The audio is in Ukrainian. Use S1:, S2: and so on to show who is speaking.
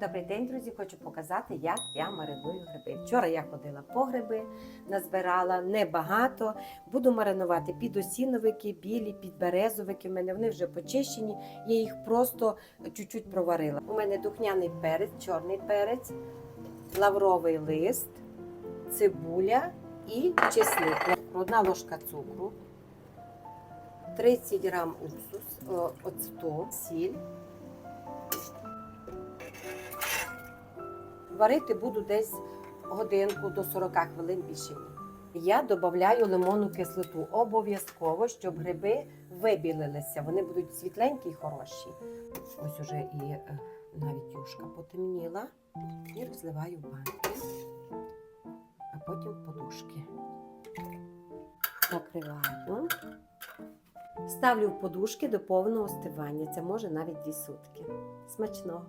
S1: Добрий день, друзі! Хочу показати, як я мариную гриби. Вчора я ходила по гриби, назбирала небагато. Буду маринувати підосіновики, білі, підберезовики. У мене вони вже почищені. Я їх просто чуть-чуть проварила. У мене духняний перець, чорний перець, лавровий лист, цибуля і чесник. Одна ложка цукру, 30 грам уксус, оцту, сіль. Варити буду десь годинку до 40 хвилин більше. Я додаю лимонну кислоту обов'язково, щоб гриби вибілилися. Вони будуть світленькі і хороші. Ось уже і е, навіть юшка потемніла. І розливаю банки, а потім подушки. Накриваю. Ставлю в подушки до повного остивання. Це може навіть 2 сутки. Смачного!